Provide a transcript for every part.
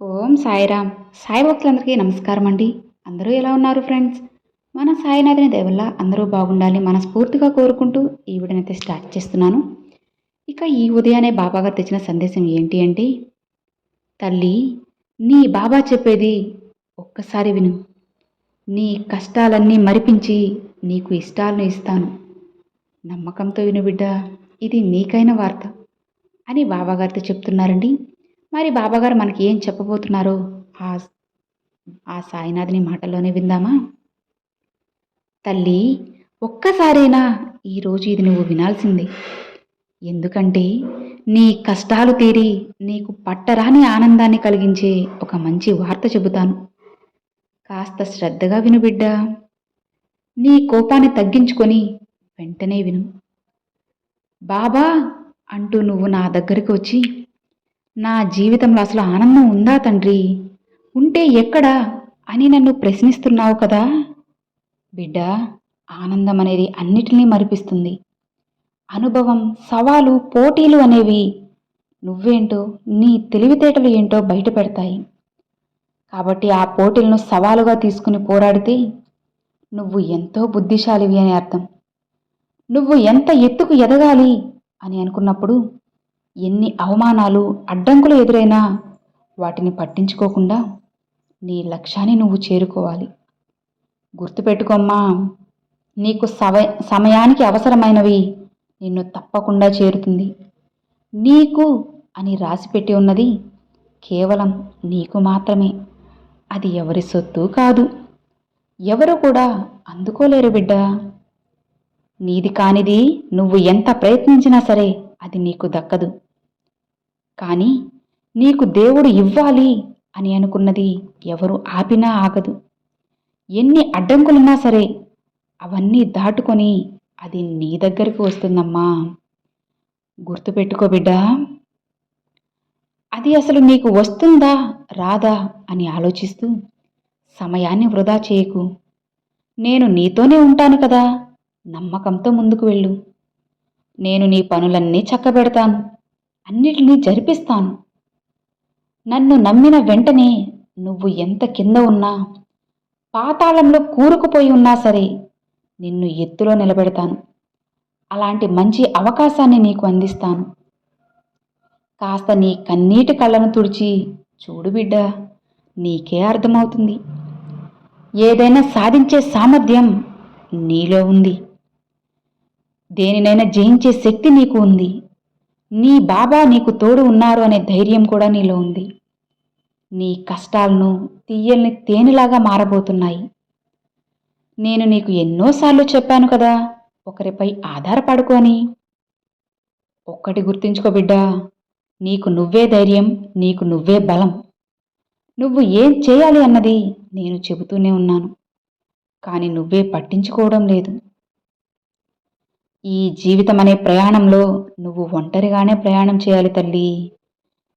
ఓం సాయిరామ్. సాయి భక్తులందరికీ నమస్కారం అండి. అందరూ ఎలా ఉన్నారు ఫ్రెండ్స్? మన సాయినాథుని దేవల్ల అందరూ బాగుండాలి మనస్ఫూర్తిగా కోరుకుంటూ ఈ వీడియోనైతే స్టార్ట్ చేస్తున్నాను. ఇక ఈ ఉదయాన్నే బాబాగారు తెచ్చిన సందేశం ఏంటి అంటే తల్లి నీ బాబా చెప్పేది ఒక్కసారి విను. నీ కష్టాలన్నీ మరిపించి నీకు ఇష్టాలను ఇస్తాను. నమ్మకంతో విను బిడ్డ ఇది నీకైన వార్త అని బాబాగారితో చెప్తున్నారండి. మరి బాబాగారు మనకి ఏం చెప్పబోతున్నారో? ఆ ఆ సాయినాథుని మాటల్లోనే విందామా? తల్లి ఒక్కసారైనా ఈరోజు ఇది నువ్వు వినాల్సిందే. ఎందుకంటే నీ కష్టాలు తీరి నీకు పట్టరాని ఆనందాన్ని కలిగించే ఒక మంచి వార్త చెబుతాను. కాస్త శ్రద్ధగా విను బిడ్డ. నీ కోపాన్ని తగ్గించుకొని వెంటనే విను. బాబా అంటూ నువ్వు నా దగ్గరికి వచ్చి నా జీవితంలో అసలు ఆనందం ఉందా తండ్రి? ఉంటే ఎక్కడా అని నన్ను ప్రశ్నిస్తున్నావు కదా? బిడ్డ ఆనందం అనేది అన్నిటినీ మరిపిస్తుంది. అనుభవం సవాలు పోటీలు అనేవి నువ్వేంటో నీ తెలివితేటలు ఏంటో బయట పెడతాయి కాబట్టి ఆ పోటీలను సవాలుగా తీసుకుని పోరాడితే నువ్వు ఎంతో బుద్ధిశాలివి అని అర్థం. నువ్వు ఎంత ఎత్తుకు ఎదగాలి అని అనుకున్నప్పుడు ఎన్ని అవమానాలు అడ్డంకులు ఎదురైనా వాటిని పట్టించుకోకుండా నీ లక్ష్యాన్ని నువ్వు చేరుకోవాలి. గుర్తుపెట్టుకోమ్మా నీకు సవ సమయానికి అవసరమైనవి నిన్ను తప్పకుండా చేరుతుంది. నీకు అని రాసిపెట్టి ఉన్నది కేవలం నీకు మాత్రమే. అది ఎవరి సొత్తు కాదు. ఎవరు కూడా అందుకోలేరు బిడ్డ. నీది కానిది నువ్వు ఎంత ప్రయత్నించినా సరే అది నీకు దక్కదు. కానీ నీకు దేవుడు ఇవ్వాలి అని అనుకున్నది ఎవరు ఆపినా ఆగదు. ఎన్ని అడ్డంకులున్నా సరే అవన్నీ దాటుకొని అది నీ దగ్గరికి వస్తుందమ్మా. గుర్తుపెట్టుకో బిడ్డా. అది అసలు నీకు వస్తుందా రాదా అని ఆలోచిస్తూ సమయాన్ని వృధా చేయకు. నేను నీతోనే ఉంటాను కదా నమ్మకంతో ముందుకు వెళ్ళు. నేను నీ పనులన్నీ చక్కబెడతాను. అన్నిటినీ జరిపిస్తాను. నన్ను నమ్మిన వెంటనే నువ్వు ఎంత కింద ఉన్నా పాతాళంలో కూరుకుపోయి ఉన్నా సరే నిన్ను ఎత్తులో నిలబెడతాను. అలాంటి మంచి అవకాశాన్ని నీకు అందిస్తాను. కాస్త నీ కన్నీటి కళ్ళను తుడిచి చూడు బిడ్డ నీకే అర్థమవుతుంది. ఏదైనా సాధించే సామర్థ్యం నీలో ఉంది. దేనినైనా జయించే శక్తి నీకు ఉంది. నీ బాబా నీకు తోడు ఉన్నారు అనే ధైర్యం కూడా నీలో ఉంది. నీ కష్టాలను తీయల్ని తేనెలాగా మారబోతున్నాయి. నేను నీకు ఎన్నోసార్లు చెప్పాను కదా ఒకరిపై ఆధారపడుకో అని ఒక్కటి గుర్తుంచుకో బిడ్డా నీకు నువ్వే ధైర్యం నీకు నువ్వే బలం. నువ్వు ఏం చేయాలి అన్నది నేను చెబుతూనే ఉన్నాను. కానీ నువ్వే పట్టించుకోవడం లేదు. ఈ జీవితం అనే ప్రయాణంలో నువ్వు ఒంటరిగానే ప్రయాణం చేయాలి తల్లి.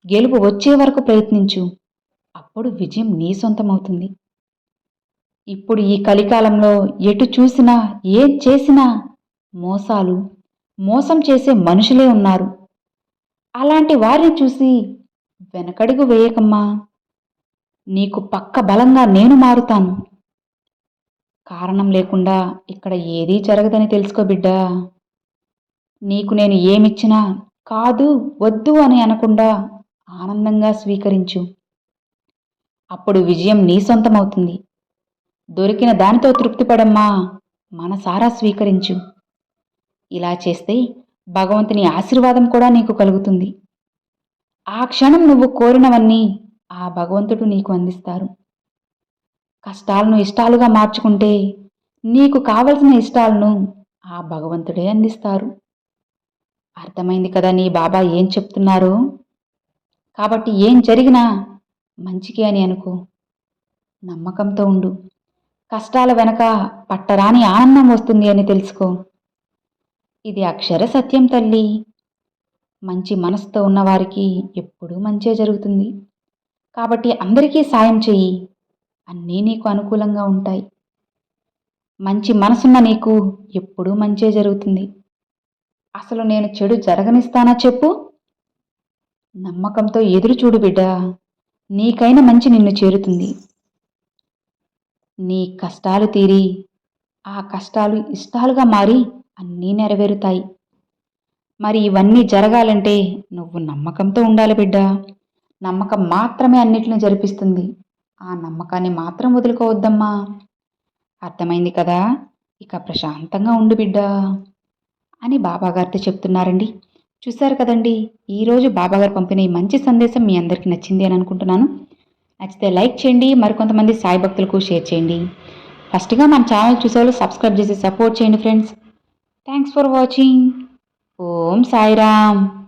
గెలుపు వచ్చే వరకు ప్రయత్నించు. అప్పుడు విజయం నీ సొంతమవుతుంది. ఇప్పుడు ఈ కలికాలంలో ఎటు చూసినా ఏం చేసినా మోసాలు మోసం చేసే మనుషులే ఉన్నారు. అలాంటి వారిని చూసి వెనకడుగు వేయకమ్మా. నీకు పక్క బలంగా నేను మారుతాను. కారణం లేకుండా ఇక్కడ ఏదీ జరగదని తెలుసుకో బిడ్డా. నీకు నేను ఏమిచ్చినా కాదు వద్దు అని అనకుండా ఆనందంగా స్వీకరించు. అప్పుడు విజయం నీ సొంతమవుతుంది. దొరికిన దానితో తృప్తిపడమ్మా మనసారా స్వీకరించు. ఇలా చేస్తే భగవంతుని ఆశీర్వాదం కూడా నీకు కలుగుతుంది. ఆ క్షణం నువ్వు కోరినవన్నీ ఆ భగవంతుడు నీకు అందిస్తారు. కష్టాలను ఇష్టాలుగా మార్చుకుంటే నీకు కావలసిన ఇష్టాలను ఆ భగవంతుడే అందిస్తారు. అర్థమైంది కదా నీ బాబా ఏం చెప్తున్నారో? కాబట్టి ఏం జరిగినా మంచికి అని అనుకో. నమ్మకంతో ఉండు. కష్టాల వెనక పట్టరాని ఆనందం వస్తుంది అని తెలుసుకో. ఇది అక్షర సత్యం తల్లి. మంచి మనసుతో ఉన్నవారికి ఎప్పుడూ మంచే జరుగుతుంది. కాబట్టి అందరికీ సాయం చెయ్యి. అన్నీ నీకు అనుకూలంగా ఉంటాయి. మంచి మనసున్న నీకు ఎప్పుడూ మంచే జరుగుతుంది. అసలు నేను చెడు జరగనిస్తానా చెప్పు? నమ్మకంతో ఎదురు చూడు బిడ్డ నీకైన మంచి నిన్ను చేరుతుంది. నీ కష్టాలు తీరి ఆ కష్టాలు ఇష్టాలుగా మారి అన్నీ నెరవేరుతాయి. మరి ఇవన్నీ జరగాలంటే నువ్వు నమ్మకంతో ఉండాలి బిడ్డ. నమ్మకం మాత్రమే అన్నిటిని జరిపిస్తుంది. ఆ నమ్మకాన్ని మాత్రం వదులుకోవద్దమ్మా. అర్థమైంది కదా? ఇక ప్రశాంతంగా ఉండు బిడ్డా. అని బాబాగారితో చెప్తున్నారండి. చూశారు కదండి ఈరోజు బాబాగారు పంపిన ఈ మంచి సందేశం మీ అందరికీ నచ్చింది అని అనుకుంటున్నాను. నచ్చితే లైక్ చేయండి మరికొంతమంది సాయి భక్తులకు షేర్ చేయండి. ఫస్ట్గా మన ఛానల్ చూసేవాళ్ళు సబ్స్క్రైబ్ చేసి సపోర్ట్ చేయండి friends. Thanks for watching. Om Sairam.